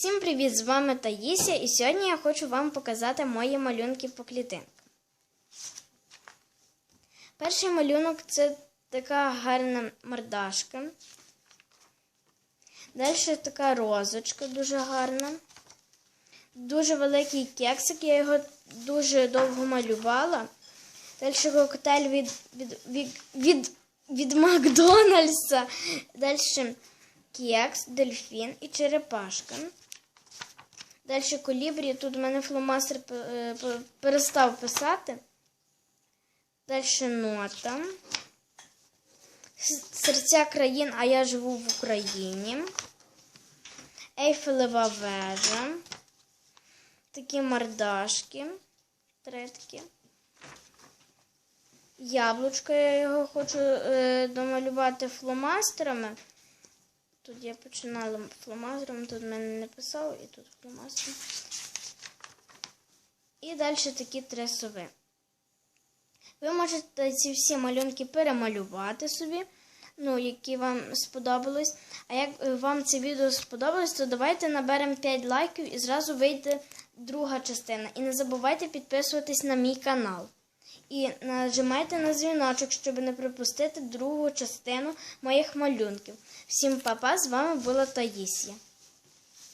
Всім привіт! З вами Таїся, і сьогодні я хочу вам показати мої малюнки по клітинкам. Перший малюнок це така гарна мордашка. Далі така розочка дуже гарна. Дуже великий кексик, я його дуже довго малювала. Далі коктейль від, від, від, від, від Макдональдса. Далі кекс, дельфін і черепашка. Далі колібрі. Тут у мене фломастер е, перестав писати. Далі нота. Серця країн, а я живу в Україні. Ейфелева вежа. Такі мордашки. Третки. Яблучко, я його хочу е, домалювати фломастерами. Тут я починала фломастером, тут мене не писав, і тут фломастер. І далі такі три сови. Ви можете ці всі малюнки перемалювати собі, ну, які вам сподобались. А як вам це відео сподобалось, то давайте наберемо 5 лайків і зразу вийде друга частина. І не забувайте підписуватись на мій канал. І нажимайте на дзвіночок, щоб не пропустити другу частину моїх малюнків. Всім па-па, з вами була Таїсія.